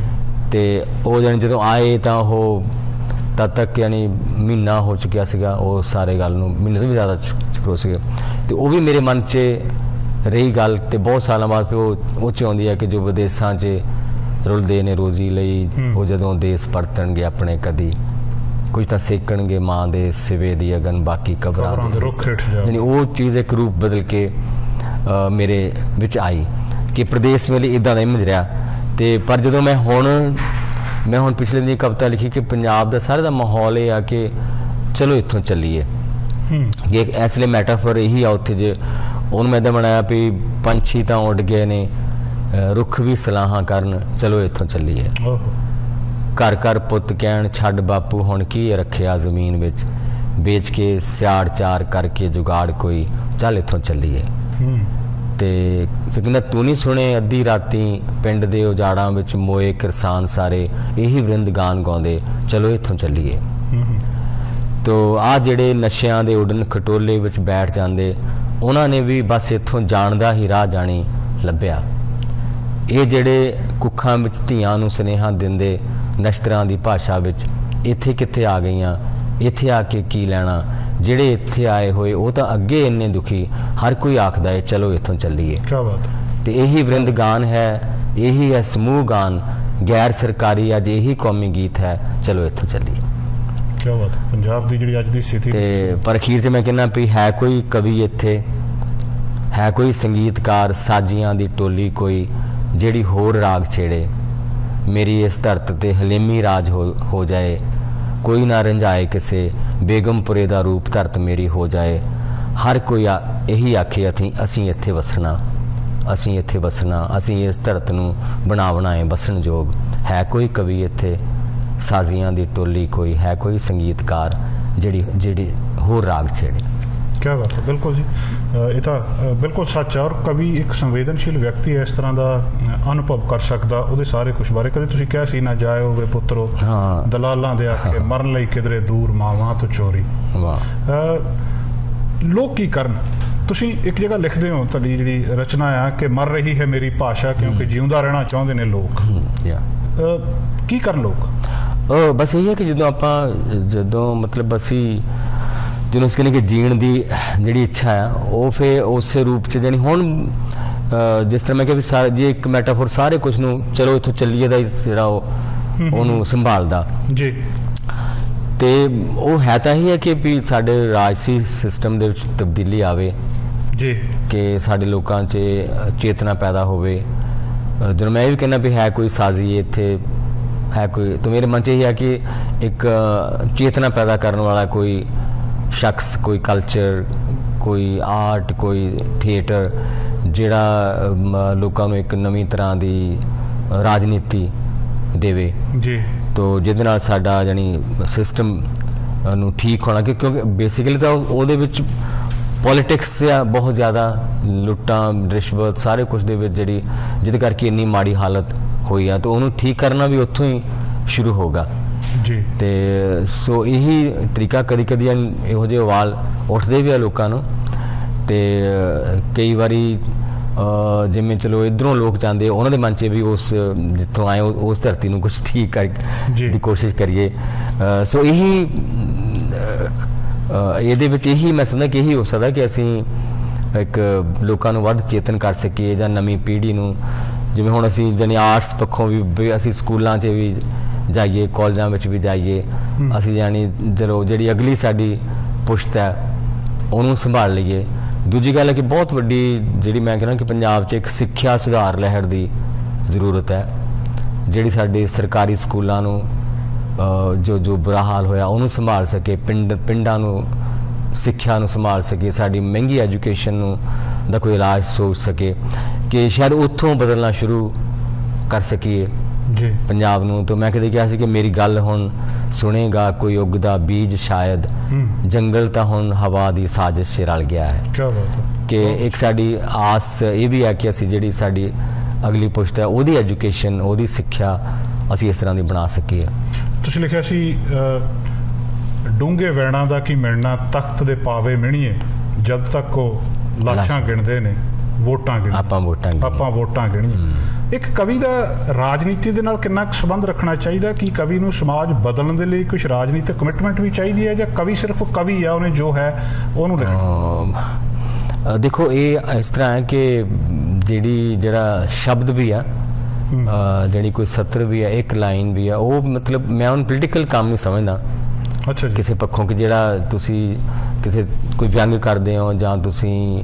ਤੇ ਉਹ ਜਾਨੀ ਜਦੋਂ ਆਏ ਤਾਂ ਉਹ ਤਦ ਤੱਕ ਯਾਨੀ ਮਹੀਨਾ ਹੋ ਚੁੱਕਿਆ ਸੀਗਾ ਉਹ ਸਾਰੇ ਗੱਲ ਨੂੰ ਮਹੀਨੇ ਤੋਂ ਵੀ ਜ਼ਿਆਦਾ ਚੁੱਕੋ ਸੀਗੇ। ਤੇ ਉਹ ਵੀ ਮੇਰੇ ਮਨ 'ਚ ਰਹੀ ਗੱਲ ਤੇ ਬਹੁਤ ਸਾਲਾਂ ਬਾਅਦ ਫਿਰ ਉਹ ਉਹ 'ਚ ਆਉਂਦੀ ਹੈ ਕਿ ਜੋ ਵਿਦੇਸ਼ਾਂ 'ਚ ਰੁਲਦੇ ਨੇ ਰੋਜ਼ੀ ਲਈ। ਉਹ ਜਦੋਂ ਦੇਸ਼ ਪਰਤਣਗੇ ਆਪਣੇ ਕਦੀ ਕੁਝ ਤਾਂ ਸੇਕਣਗੇ ਮਾਂ ਦੇ ਸਿਵੇ ਦੀ ਅਗਨ ਬਾਕੀ ਕਬਰਾਂ ਦੇ ਰੁੱਖ ਹੇਠ ਜਾ। ਯਾਨੀ ਉਹ ਚੀਜ਼ ਇੱਕ ਰੂਪ ਬਦਲ ਕੇ ਮੇਰੇ ਵਿੱਚ ਆਈ ਕਿ ਪ੍ਰਦੇਸ਼ ਮੇਰੇ ਲਈ ਇਦਾਂ ਦਾ ਇਮੇਜ ਰਿਹਾ। ਤੇ ਪਰ ਜਦੋਂ ਮੈਂ ਹੁਣ ਮੈਂ ਹੁਣ ਪਿਛਲੇ ਦਿਨ ਕਵਿਤਾ ਲਿਖੀ ਕਿ ਪੰਜਾਬ ਦਾ ਸਾਰੇ ਦਾ ਮਾਹੌਲ ਇਹ ਆ ਕਿ ਚਲੋ ਇੱਥੋਂ ਚੱਲੀਏ। ਹੂੰ। ਇਹ ਇੱਕ ਇਸ ਲਈ ਮੈਟਾਫਰ ਇਹੀ ਆ ਉੱਥੇ ਜੇ ਉਹਨੂੰ ਮੈਂ ਤਾਂ ਬਣਾਇਆ ਵੀ ਪੰਛੀ ਤਾਂ ਉੱਡ ਗਏ ਨੇ ਰੁੱਖ ਵੀ ਸਲਾਹਾਂ ਕਰਨ ਚਲੋ ਇੱਥੋਂ ਚੱਲੀਏ। ਘਰ ਘਰ ਪੁੱਤ ਕਹਿਣ ਛੱਡ ਬਾਪੂ ਹੁਣ ਕੀ ਰੱਖਿਆ ਜ਼ਮੀਨ ਵਿੱਚ? ਵੇਚ ਕੇ ਸਿਆੜ ਚਾਰ ਕਰਕੇ ਜੁਗਾੜ ਕੋਈ ਚੱਲ ਇੱਥੋਂ ਚੱਲੀਏ। ਹੂੰ। ਤੇ ਫਿਰ ਕਹਿੰਦਾ, ਤੂੰ ਨਹੀਂ ਸੁਣੇ ਅੱਧੀ ਰਾਤੀ ਪਿੰਡ ਦੇ ਉਜਾੜਾਂ ਵਿੱਚ ਮੋਏ ਕਿਰਸਾਨ ਸਾਰੇ, ਇਹੀ ਵਰਿੰਦ ਗਾਨ ਗਾਉਂਦੇ, ਚਲੋ ਇੱਥੋਂ ਚੱਲੀਏ। ਤੋ ਆ ਜਿਹੜੇ ਨਸ਼ਿਆਂ ਦੇ ਉਡਨ ਖਟੋਲੇ ਵਿੱਚ ਬੈਠ ਜਾਂਦੇ, ਉਹਨਾਂ ਨੇ ਵੀ ਬਸ ਇੱਥੋਂ ਜਾਣ ਦਾ ਹੀ ਰਾਹ ਜਾਣੀ ਲੱਭਿਆ। ਇਹ ਜਿਹੜੇ ਕੁੱਖਾਂ ਵਿੱਚ ਧੀਆਂ ਨੂੰ ਸੁਨੇਹਾ ਦਿੰਦੇ ਨਸ਼ਤਰਾਂ ਦੀ ਭਾਸ਼ਾ ਵਿੱਚ, ਇੱਥੇ ਕਿੱਥੇ ਆ ਗਈਆਂ? ਇੱਥੇ ਆ ਕੇ ਕੀ ਲੈਣਾ? ਜਿਹੜੇ ਇੱਥੇ ਆਏ ਹੋਏ ਉਹ ਤਾਂ ਅੱਗੇ ਇੰਨੇ ਦੁਖੀ। ਹਰ ਕੋਈ ਆਖਦਾ ਹੈ ਚਲੋ ਇੱਥੋਂ ਚੱਲੀਏ। ਕੀ ਬਾਤ। ਤੇ ਇਹੀ ਵਰਿੰਦ ਗਾਨ ਹੈ ਇਹੀ ਹੈ ਸਮੂਹ ਗਾਨ। ਗੈਰ ਸਰਕਾਰੀ ਅੱਜ ਇਹੀ ਕੌਮੀ ਗੀਤ ਹੈ ਚਲੋ ਇੱਥੋਂ ਚੱਲੀਏ। ਕੀ ਬਾਤ। ਪੰਜਾਬ ਦੀ ਜਿਹੜੀ ਅੱਜ ਦੀ ਸਥਿਤੀ ਤੇ ਪਰ ਅਖੀਰ 'ਚ ਮੈਂ ਕਹਿੰਦਾ ਵੀ ਹੈ ਕੋਈ ਕਵੀ ਇੱਥੇ? ਹੈ ਕੋਈ ਸੰਗੀਤਕਾਰ ਸਾਜੀਆਂ ਦੀ ਟੋਲੀ ਕੋਈ ਜਿਹੜੀ ਹੋਰ ਰਾਗ ਛੇੜੇ? ਮੇਰੀ ਇਸ ਧਰਤ ਤੇ ਹਲੀਮੀ ਰਾਜ ਹੋ ਜਾਏ। ਕੋਈ ਨਾ ਰੰਝਾਏ ਕਿਸੇ ਬੇਗਮਪੁਰੇ ਦਾ ਰੂਪ ਧਰਤ ਮੇਰੀ ਹੋ ਜਾਏ। ਹਰ ਕੋਈ ਆ- ਇਹੀ ਆਖੇ ਅਸੀਂ ਅਸੀਂ ਇੱਥੇ ਵਸਣਾ। ਅਸੀਂ ਇੱਥੇ ਵਸਣਾ। ਅਸੀਂ ਇਸ ਧਰਤ ਨੂੰ ਬਣਾਉਣਾ ਹੈ ਵਸਣ ਯੋਗ ਹੈ ਕੋਈ ਕਵੀ ਇੱਥੇ? ਸਾਜ਼ੀਆਂ ਦੀ ਟੋਲੀ ਕੋਈ। ਹੈ ਕੋਈ ਸੰਗੀਤਕਾਰ ਜਿਹੜੀ ਜਿਹੜੀ ਹੋਰ ਰਾਗ ਛੇੜੇ। ਕੀ ਬਾਤ ਹੈ ਬਿਲਕੁਲ ਜੀ। ਇਹ ਤਾਂ ਬਿਲਕੁਲ ਸੱਚ ਹੈ ਔਰ ਕਵੀ ਇੱਕ ਸੰਵੇਦਨਸ਼ੀਲ ਵਿਅਕਤੀ ਹੈ ਇਸ ਤਰ੍ਹਾਂ ਦਾ ਅਨੁਭਵ ਕਰ ਸਕਦਾ ਉਹਦੇ ਸਾਰੇ ਕੁਝ ਬਾਰੇ। ਕਦੇ ਤੁਸੀਂ ਕਿਹਾ ਸੀ ਨਾ ਜਾਇਓ ਵੇ ਪੁੱਤਰੋ ਹਾਂ। ਦਲਾਲਾਂ ਦੇ ਆਖੇ ਮਰਨ ਲਈ ਕਿਧਰੇ ਦੂਰ ਮਾਵਾਂ ਤੋਂ ਚੋਰੀ। ਵਾਹ। ਲੋਕ ਕੀ ਕਰਨ ਤੁਸੀਂ ਇੱਕ ਜਗ੍ਹਾ ਲਿਖਦੇ ਹੋ ਤੁਹਾਡੀ ਜਿਹੜੀ ਰਚਨਾ ਆ ਕਿ ਮਰ ਰਹੀ ਹੈ ਮੇਰੀ ਭਾਸ਼ਾ ਕਿਉਂਕਿ ਜਿਉਂਦਾ ਰਹਿਣਾ ਚਾਹੁੰਦੇ ਨੇ ਲੋਕ। ਕੀ ਕਰਨ ਲੋਕ? ਉਹ ਬਸ ਇਹ ਹੈ ਕਿ ਜਦੋਂ ਆਪਾਂ ਜਦੋਂ ਮਤਲਬ ਅਸੀਂ ਉਸ ਕਹਿੰਦੇ ਕਿ ਜੀਣ ਦੀ ਜਿਹੜੀ ਇੱਛਾ ਹੈ ਉਹ ਫੇ ਉਸੇ ਰੂਪ ਚ ਜਾਨੀ ਹੁਣ ਜਿਸ ਤਰ੍ਹਾਂ ਮੈਂ ਵੀ ਸਾਰੇ ਜੇ ਇੱਕ ਮੈਟਾਫੋਰ ਸਾਰੇ ਕੁਝ ਨੂੰ ਚਲੋ ਇੱਥੋਂ ਚੱਲੀਏ ਦਾ ਜਿਹੜਾ ਉਹ ਉਹਨੂੰ ਸੰਭਾਲਦਾ। ਜੀ। ਤੇ ਉਹ ਹੈ ਤਾਂ ਹੀ ਹੈ ਕਿ ਵੀ ਸਾਡੇ ਰਾਜਸੀ ਸਿਸਟਮ ਦੇ ਵਿੱਚ ਤਬਦੀਲੀ ਆਵੇ। ਜੀ। ਕਿ ਸਾਡੇ ਲੋਕਾਂ 'ਚ ਚੇਤਨਾ ਪੈਦਾ ਹੋਵੇ। ਜਦੋਂ ਮੈਂ ਇਹ ਵੀ ਕਹਿੰਦਾ ਵੀ ਹੈ ਕੋਈ ਸਾਜ਼ੀ ਇੱਥੇ ਹੈ ਕੋਈ ਤਾਂ ਮੇਰੇ ਮਨ 'ਚ ਇਹ ਹੈ ਕਿ ਇੱਕ ਚੇਤਨਾ ਪੈਦਾ ਕਰਨ ਵਾਲਾ ਕੋਈ ਸ਼ਖਸ ਕੋਈ ਕਲਚਰ ਕੋਈ ਆਰਟ ਕੋਈ ਥੀਏਟਰ ਜਿਹੜਾ ਲੋਕਾਂ ਨੂੰ ਇੱਕ ਨਵੀਂ ਤਰ੍ਹਾਂ ਦੀ ਰਾਜਨੀਤੀ ਦੇਵੇ। ਜੀ। ਤੋ ਜਿਹਦੇ ਨਾਲ ਸਾਡਾ ਜਾਨੀ ਸਿਸਟਮ ਨੂੰ ਠੀਕ ਹੋਣਾ ਕਿਉਂਕਿ ਬੇਸਿਕਲੀ ਤਾਂ ਉਹ- ਉਹਦੇ ਵਿੱਚ ਪੋਲਿਟਿਕਸ ਆ ਬਹੁਤ ਜ਼ਿਆਦਾ ਲੁੱਟਾਂ ਰਿਸ਼ਵਤ ਸਾਰੇ ਕੁਝ ਦੇ ਵਿੱਚ ਜਿਹੜੀ ਜਿਹਦੇ ਕਰਕੇ ਇੰਨੀ ਮਾੜੀ ਹਾਲਤ ਹੋਈ ਆ ਤਾਂ ਉਹਨੂੰ ਠੀਕ ਕਰਨਾ ਵੀ ਉੱਥੋਂ ਹੀ ਸ਼ੁਰੂ ਹੋਗਾ ਜੀ। ਤੇ ਸੋ ਇਹੀ ਤਰੀਕਾ ਕਦੀ ਕਦੀ ਇਹੋ ਜਿਹੇ ਵਾਲ ਉੱਠਦੇ ਵੀ ਆ ਲੋਕਾਂ ਨੂੰ। ਤੇ ਕਈ ਵਾਰੀ ਜਿਵੇਂ ਚਲੋ ਇਧਰੋਂ ਲੋਕ ਚਾਹੁੰਦੇ ਉਹਨਾਂ ਦੇ ਮਨ 'ਚ ਵੀ ਉਸ ਜਿੱਥੋਂ ਆਏ ਉਸ ਧਰਤੀ ਨੂੰ ਕੁਝ ਠੀਕ ਕਰ। ਦੀ ਕੋਸ਼ਿਸ਼ ਕਰੀਏ। ਸੋ ਇਹੀ ਇਹਦੇ ਵਿੱਚ ਇਹੀ ਮੈਂ ਸਮਝਦਾ ਕਿ ਇਹੀ ਹੋ ਸਕਦਾ ਕਿ ਅਸੀਂ ਇੱਕ ਲੋਕਾਂ ਨੂੰ ਵੱਧ ਚੇਤਨ ਕਰ ਸਕੀਏ ਜਾਂ ਨਵੀਂ ਪੀੜ੍ਹੀ ਨੂੰ। ਜਿਵੇਂ ਹੁਣ ਅਸੀਂ ਜਾਨੀ ਆਰਟਸ ਪੱਖੋਂ ਵੀ ਅਸੀਂ ਸਕੂਲਾਂ 'ਚ ਵੀ ਜਾਈਏ ਕਾਲਜਾਂ ਵਿੱਚ ਵੀ ਜਾਈਏ। ਅਸੀਂ ਜਾਨੀ ਜਦੋਂ ਜਿਹੜੀ ਅਗਲੀ ਸਾਡੀ ਪੁਸ਼ਤ ਹੈ ਉਹਨੂੰ ਸੰਭਾਲ ਲਈਏ। ਦੂਜੀ ਗੱਲ ਹੈ ਕਿ ਬਹੁਤ ਵੱਡੀ ਜਿਹੜੀ ਮੈਂ ਕਹਿੰਦਾ ਕਿ ਪੰਜਾਬ 'ਚ ਇੱਕ ਸਿੱਖਿਆ ਸੁਧਾਰ ਲਹਿਰ ਦੀ ਜ਼ਰੂਰਤ ਹੈ। ਜਿਹੜੀ ਸਾਡੇ ਸਰਕਾਰੀ ਸਕੂਲਾਂ ਨੂੰ ਜੋ ਜੋ ਬੁਰਾ ਹਾਲ ਹੋਇਆ ਉਹਨੂੰ ਸੰਭਾਲ ਸਕੇ ਪਿੰਡ ਪਿੰਡਾਂ ਨੂੰ ਸਿੱਖਿਆ ਨੂੰ ਸੰਭਾਲ ਸਕੇ ਸਾਡੀ ਮਹਿੰਗੀ ਐਜੂਕੇਸ਼ਨ ਨੂੰ ਦਾ ਕੋਈ ਇਲਾਜ ਸੋਚ ਸਕੇ ਕਿ ਸ਼ਾਇਦ ਉੱਥੋਂ ਬਦਲਣਾ ਸ਼ੁਰੂ ਕਰ ਸਕੀਏ। ਜੀ। ਪੰਜਾਬ ਨੂੰ ਤਾਂ ਮੈਂ ਕਦੇ ਕਿਹਾ ਸੀ ਕਿ ਮੇਰੀ ਗੱਲ ਹੁਣ ਸੁਣੇਗਾ ਕੋਈ ਉਗਦਾ ਬੀਜ ਸ਼ਾਇਦ। ਜੰਗਲ ਤਾਂ ਹੁਣ ਹਵਾ ਦੀ ਸਾਜ਼ਿਸ਼ ਰਲ ਗਿਆ ਹੈ। ਕੀ ਬਾਤ ਹੈ। ਕਿ ਇੱਕ ਸਾਡੀ ਆਸ ਇਹ ਵੀ ਹੈ ਕਿ ਅਸੀਂ ਜਿਹੜੀ ਸਾਡੀ ਅਗਲੀ ਪੁਸ਼ਤ ਹੈ ਉਹਦੀ ਐਜੂਕੇਸ਼ਨ ਉਹਦੀ ਸਿੱਖਿਆ ਅਸੀਂ ਇਸ ਤਰ੍ਹਾਂ ਦੀ ਬਣਾ ਸਕੀਏ। ਤੁਸੀਂ ਲਿਖਿਆ ਸੀ ਡੂੰਗੇ ਵੈਣਾ ਦਾ ਕੀ ਮਿਲਣਾ ਤਖਤ ਦੇ ਪਾਵੇ ਮਿਣੀਏ ਜਦ ਤੱਕ ਉਹ ਲਾਸ਼ਾਂ। ਗਿਣਦੇ ਨੇ ਵੋਟਾਂ ਗਿਣਦੇ ਆਪਾਂ ਵੋਟਾਂ ਗਿਣੀਏ। ਆਪਾਂ ਵੋਟਾਂ ਗਿਣੀਏ। ਇੱਕ ਕਵੀ ਦਾ ਰਾਜਨੀਤੀ ਦੇ ਨਾਲ ਕਿੰਨਾ ਸੰਬੰਧ ਰੱਖਣਾ ਚਾਹੀਦਾ ਕਿ ਕਵੀ ਨੂੰ ਸਮਾਜ ਬਦਲਣ ਦੇ ਲਈ ਕੁਝ ਰਾਜਨੀਤਿਕ ਕਮਿਟਮੈਂਟ ਵੀ ਚਾਹੀਦੀ ਹੈ ਜਾਂ ਕਵੀ ਸਿਰਫ ਕਵੀ ਆ ਉਹਨੇ ਜੋ ਹੈ ਉਹਨੂੰ ਲਿਖਣਾ? ਦੇਖੋ ਇਹ ਇਸ ਤਰ੍ਹਾਂ ਹੈ ਕਿ ਜਿਹੜੀ ਜਿਹੜਾ ਸ਼ਬਦ ਵੀ ਆ ਜਿਹੜੀ ਕੋਈ ਸਤਰ ਵੀ ਹੈ ਇੱਕ ਲਾਈਨ ਵੀ ਆ ਉਹ ਮਤਲਬ ਮੈਂ ਉਹਨੂੰ ਪੋਲੀਟੀਕਲ ਕੰਮ ਨਹੀਂ ਸਮਝਦਾ। ਅੱਛਾ ਜੀ। ਕਿਸੇ ਪੱਖੋਂ ਕਿ ਜਿਹੜਾ ਤੁਸੀਂ ਕਿਸੇ ਕੋਈ ਵਿਅੰਗ ਕਰਦੇ ਹੋ ਜਾਂ ਤੁਸੀਂ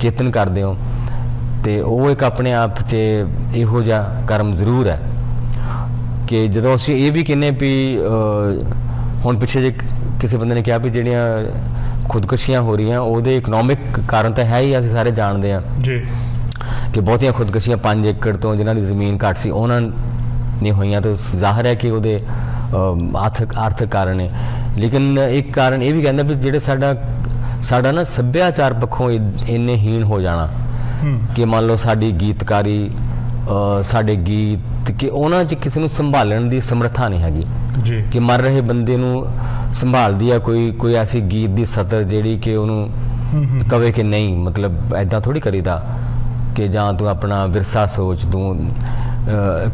ਚੇਤਨ ਕਰਦੇ ਹੋ ਤੇ ਉਹ ਇੱਕ ਆਪਣੇ ਆਪ 'ਚ ਇਹੋ ਜਿਹਾ ਕਰਮ ਜ਼ਰੂਰ ਹੈ ਕਿ ਜਦੋਂ ਅਸੀਂ ਇਹ ਵੀ ਕਹਿੰਨੇ ਵੀ ਹੁਣ ਪਿੱਛੇ ਜੇ ਕਿਸੇ ਬੰਦੇ ਨੇ ਕਿਹਾ ਵੀ ਜਿਹੜੀਆਂ ਖੁਦਕੁਸ਼ੀਆਂ ਹੋ ਰਹੀਆਂ ਉਹਦੇ ਇਕਨੋਮਿਕ ਕਾਰਨ ਤਾਂ ਹੈ ਹੀ ਅਸੀਂ ਸਾਰੇ ਜਾਣਦੇ ਹਾਂ। ਜੀ। ਕਿ ਬਹੁਤੀਆਂ ਖੁਦਕੁਸ਼ੀਆਂ 5 ਏਕੜ ਤੋਂ ਜਿਨ੍ਹਾਂ ਦੀ ਜ਼ਮੀਨ ਘੱਟ ਸੀ ਉਹਨਾਂ ਨੇ ਹੋਈਆਂ ਤਾਂ ਜ਼ਾਹਰ ਹੈ ਕਿ ਉਹਦੇ ਆਰਥਿਕ ਆਰਥਿਕ ਕਾਰਨ ਹੈ ਲੇਕਿਨ ਇੱਕ ਕਾਰਨ ਇਹ ਵੀ ਕਹਿੰਦਾ ਵੀ ਜਿਹੜੇ ਸਾਡਾ ਸਾਡਾ ਨਾ ਸੱਭਿਆਚਾਰ ਪੱਖੋਂ ਇੰਨੇ ਹੀਣ ਹੋ ਜਾਣਾ। ਕਿ ਮੰਨ ਲਓ ਸਾਡੀ ਗੀਤਕਾਰੀ ਸਾਡੇ ਗੀਤ ਕਿ ਉਹਨਾਂ 'ਚ ਕਿਸੇ ਨੂੰ ਸੰਭਾਲਣ ਦੀ ਸਮਰੱਥਾ ਨਹੀਂ ਹੈਗੀ। ਜੀ। ਕਿ ਮਰ ਰਹੇ ਬੰਦੇ ਨੂੰ ਸੰਭਾਲਦੀ ਆ ਕੋਈ ਕੋਈ ਐਸੀ ਗੀਤ ਦੀ ਸਤਰ ਜਿਹੜੀ ਕਿ ਉਹਨੂੰ ਕਵੇ ਕਿ ਨਹੀਂ ਮਤਲਬ ਐਦਾਂ ਥੋੜੀ ਕਰੀਦਾ ਕਿ ਜਾਂ ਤੂੰ ਆਪਣਾ ਵਿਰਸਾ ਸੋਚ ਤੂੰ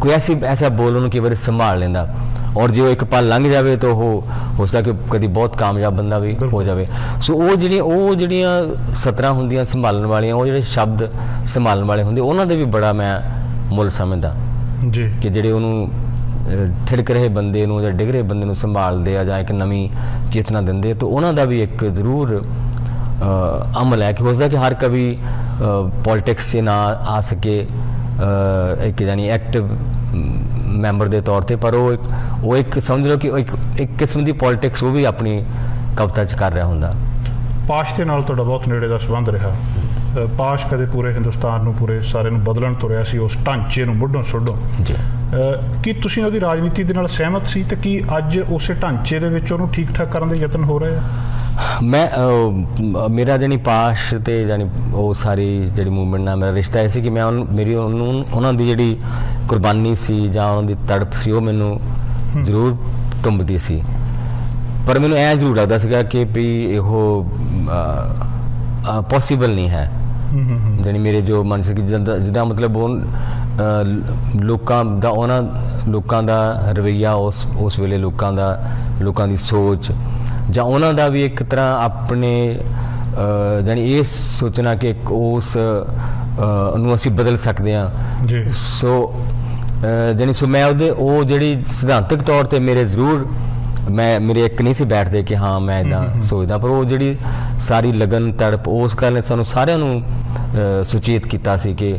ਕੋਈ ਐਸੀ ਐਸਾ ਬੋਲ ਉਹਨੂੰ ਕਈ ਵਾਰੀ ਸੰਭਾਲ ਲੈਂਦਾ। ਔਰ ਜੇ ਉਹ ਇੱਕ ਪਲ ਲੰਘ ਜਾਵੇ ਤਾਂ ਉਹ ਹੋ ਸਕਦਾ ਕਿ ਕਦੀ ਬਹੁਤ ਕਾਮਯਾਬ ਬੰਦਾ ਵੀ ਹੋ ਜਾਵੇ। ਸੋ ਉਹ ਜਿਹੜੀਆਂ ਉਹ ਜਿਹੜੀਆਂ ਸਤਰਾਂ ਹੁੰਦੀਆਂ ਸੰਭਾਲਣ ਵਾਲੀਆਂ ਉਹ ਜਿਹੜੇ ਸ਼ਬਦ ਸੰਭਾਲਣ ਵਾਲੇ ਹੁੰਦੇ ਉਹਨਾਂ ਦੇ ਵੀ ਬੜਾ ਮੈਂ ਮੁੱਲ ਸਮਝਦਾ। ਜੀ। ਕਿ ਜਿਹੜੇ ਉਹਨੂੰ ਥਿੜਕ ਰਹੇ ਬੰਦੇ ਨੂੰ ਜਾਂ ਡਿੱਗ ਰਹੇ ਬੰਦੇ ਨੂੰ ਸੰਭਾਲਦੇ ਆ ਜਾਂ ਇੱਕ ਨਵੀਂ ਚੇਤਨਾ ਦਿੰਦੇ ਤਾਂ ਉਹਨਾਂ ਦਾ ਵੀ ਇੱਕ ਜ਼ਰੂਰ ਅਮਲ ਹੈ ਕਿ ਹੋ ਸਕਦਾ ਕਿ ਹਰ ਕਵੀ ਪੋਲਿਟਿਕਸ 'ਚ ਨਾ ਆ ਸਕੇ ਇੱਕ ਯਾਨੀ ਐਕਟਿਵ ਮੈਂਬਰ ਦੇ ਤੌਰ ਤੇ ਪਰ ਉਹ ਇੱਕ ਉਹ ਇੱਕ ਸਮਝ ਲਓ ਕਿ ਉਹ ਇੱਕ ਇੱਕ ਕਿਸਮ ਦੀ ਪੋਲਿਟਿਕਸ ਉਹ ਵੀ ਆਪਣੀ ਕਵਿਤਾ 'ਚ ਕਰ ਰਿਹਾ ਹੁੰਦਾ। ਪਾਸ਼ ਦੇ ਨਾਲ ਤੁਹਾਡਾ ਬਹੁਤ ਨੇੜੇ ਦਾ ਸੰਬੰਧ ਰਿਹਾ। ਪਾਸ਼ ਕਦੇ ਪੂਰੇ ਹਿੰਦੁਸਤਾਨ ਨੂੰ ਪੂਰੇ ਸਾਰੇ ਨੂੰ ਬਦਲਣ ਤੁਰਿਆ ਸੀ ਉਸ ਢਾਂਚੇ ਨੂੰ ਮੁੱਢੋਂ ਸੁੱਢੋਂ। ਜੀ। ਕੀ ਤੁਸੀਂ ਉਹਦੀ ਰਾਜਨੀਤੀ ਦੇ ਨਾਲ ਸਹਿਮਤ ਸੀ ਤੇ ਕੀ ਅੱਜ ਉਸੇ ਢਾਂਚੇ ਦੇ ਵਿੱਚ ਉਹਨੂੰ ਠੀਕ ਠਾਕ ਕਰਨ ਦੇ ਯਤਨ ਹੋ ਰਹੇ ਆ ਮੈਂ ਮੇਰਾ ਜਾਨੀ ਪਾਸ਼ ਤੇ ਜਾਨੀ ਉਹ ਸਾਰੀ ਜਿਹੜੀ ਮੂਵਮੈਂਟ ਨਾਲ ਮੇਰਾ ਰਿਸ਼ਤਾ ਇਹ ਸੀ ਕਿ ਮੈਂ ਉਹਨੂੰ ਮੇਰੀ ਉਹਨੂੰ ਉਹਨਾਂ ਦੀ ਜਿਹੜੀ ਕੁਰਬਾਨੀ ਸੀ ਜਾਂ ਉਹਨਾਂ ਦੀ ਤੜਪ ਸੀ ਉਹ ਮੈਨੂੰ ਜ਼ਰੂਰ ਟੁੰਬਦੀ ਸੀ। ਪਰ ਮੈਨੂੰ ਐ ਜ਼ਰੂਰ ਲੱਗਦਾ ਸੀਗਾ ਕਿ ਵੀ ਇਹੋ ਪੋਸੀਬਲ ਨਹੀਂ ਹੈ। ਜਾਣੀ ਮੇਰੇ ਜੋ ਮਨ ਸੀ ਕਿ ਜਿੱਦਾਂ ਜਿੱਦਾਂ ਮਤਲਬ ਉਹ ਲੋਕਾਂ ਦਾ ਉਹਨਾਂ ਲੋਕਾਂ ਦਾ ਰਵਈਆ ਉਸ ਉਸ ਵੇਲੇ ਲੋਕਾਂ ਦਾ ਲੋਕਾਂ ਦੀ ਸੋਚ ਜਾਂ ਉਹਨਾਂ ਦਾ ਵੀ ਇੱਕ ਤਰ੍ਹਾਂ ਆਪਣੇ ਜਾਣੀ ਇਹ ਸੋਚਣਾ ਕਿ ਉਸ ਨੂੰ ਅਸੀਂ ਬਦਲ ਸਕਦੇ ਹਾਂ। ਜੀ। ਸੋ ਜਾਣੀ ਸੋ ਮੈਂ ਉਹਦੇ ਉਹ ਜਿਹੜੀ ਸਿਧਾਂਤਕ ਤੌਰ ਤੇ ਮੇਰੇ ਜ਼ਰੂਰ ਮੈਂ ਮੇਰੇ ਇੱਕ ਨਹੀਂ ਸੀ ਬੈਠਦੇ ਕਿ ਹਾਂ ਮੈਂ ਇਦਾਂ ਸੋਚਦਾ ਪਰ ਉਹ ਜਿਹੜੀ ਸਾਰੀ ਲਗਨ ਤੜਪ ਉਸ ਕਾਰਨ ਸਾਨੂੰ ਸਾਰਿਆਂ ਨੂੰ ਸੁਚੇਤ ਕੀਤਾ ਸੀ ਕਿ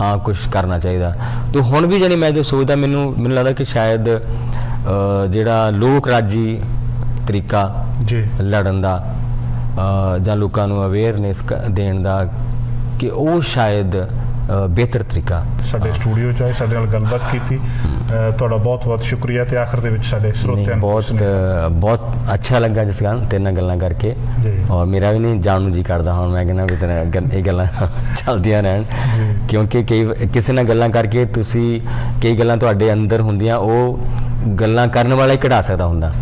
ਹਾਂ ਕੁਝ ਕਰਨਾ ਚਾਹੀਦਾ। ਤੇ ਹੁਣ ਵੀ ਜਾਣੀ ਮੈਂ ਜੋ ਸੋਚਦਾ ਮੈਨੂੰ ਮੈਨੂੰ ਲੱਗਦਾ ਕਿ ਸ਼ਾਇਦ ਜਿਹੜਾ ਲੋਕ ਰਾਜੀ ਤਰੀਕਾ ਜੀ। ਲੜਨ ਦਾ ਜਾਂ ਲੋਕਾਂ ਨੂੰ ਅਵੇਅਰਨੈਸ ਦੇਣ ਦਾ ਕਿ ਉਹ ਸ਼ਾਇਦ ਬਿਹਤਰ ਤਰੀਕਾ। ਸਾਡੇ ਸਟੂਡੀਓ ਚ ਆਏ ਸਾਡੇ ਨਾਲ ਗੱਲਬਾਤ ਕੀਤੀ। ਤੁਹਾਡਾ ਬਹੁਤ ਬਹੁਤ ਸ਼ੁਕਰੀਆ ਤੇ ਆਖਰ ਦੇ ਵਿੱਚ ਸਾਡੇ ਸਰੋਤਿਆਂ ਨੂੰ ਬਹੁਤ ਬਹੁਤ ਅੱਛਾ ਲੱਗਾ ਜਿਸ ਗੱਲ ਤੇਰੇ ਨਾਲ ਗੱਲਾਂ ਕਰਕੇ। ਔਰ ਮੇਰਾ ਵੀ ਨਹੀਂ ਜਾਣ ਨੂੰ ਜੀ ਕਰਦਾ ਹੁਣ ਮੈਂ ਕਹਿੰਦਾ ਵੀ ਤੇਰੇ ਇਹ ਗੱਲਾਂ ਚੱਲਦੀਆਂ ਰਹਿਣ। ਕਿਉਂਕਿ ਕਈ ਕਿਸੇ ਨਾਲ ਗੱਲਾਂ ਕਰਕੇ ਤੁਸੀਂ ਕਈ ਗੱਲਾਂ ਤੁਹਾਡੇ ਅੰਦਰ ਹੁੰਦੀਆਂ ਉਹ ਗੱਲਾਂ ਕਰਨ ਵਾਲਾ ਹੀ ਕਢਾ ਸਕਦਾ ਹੁੰਦਾ।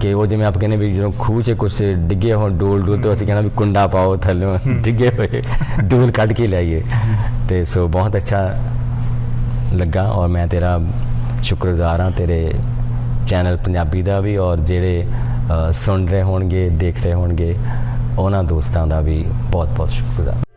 ਕਿ ਉਹ ਜਿਵੇਂ ਆਪ ਕਹਿੰਦੇ ਵੀ ਜਦੋਂ ਖੂਹ 'ਚ ਕੁਝ ਡਿੱਗੇ ਹੋਣ ਡੋਲ ਡੋਲ ਤੋਂ ਅਸੀਂ ਕਹਿੰਦਾ ਵੀ ਕੁੰਡਾ ਪਾਓ ਥੱਲੇ ਡਿੱਗੇ ਹੋਏ ਡੋਲ ਕੱਢ ਕੇ ਲਿਆਈਏ ਤੇ ਸੋ ਬਹੁਤ ਅੱਛਾ ਲੱਗਾ ਔਰ ਮੈਂ ਤੇਰਾ ਸ਼ੁਕਰਗੁਜ਼ਾਰ ਹਾਂ ਤੇਰੇ ਚੈਨਲ ਪੰਜਾਬੀ ਦਾ ਵੀ ਔਰ ਜਿਹੜੇ ਸੁਣ ਰਹੇ ਹੋਣਗੇ ਦੇਖ ਰਹੇ ਹੋਣਗੇ ਉਹਨਾਂ ਦੋਸਤਾਂ ਦਾ ਵੀ ਬਹੁਤ ਬਹੁਤ ਸ਼ੁਕਰਗੁਜ਼ਾਰ।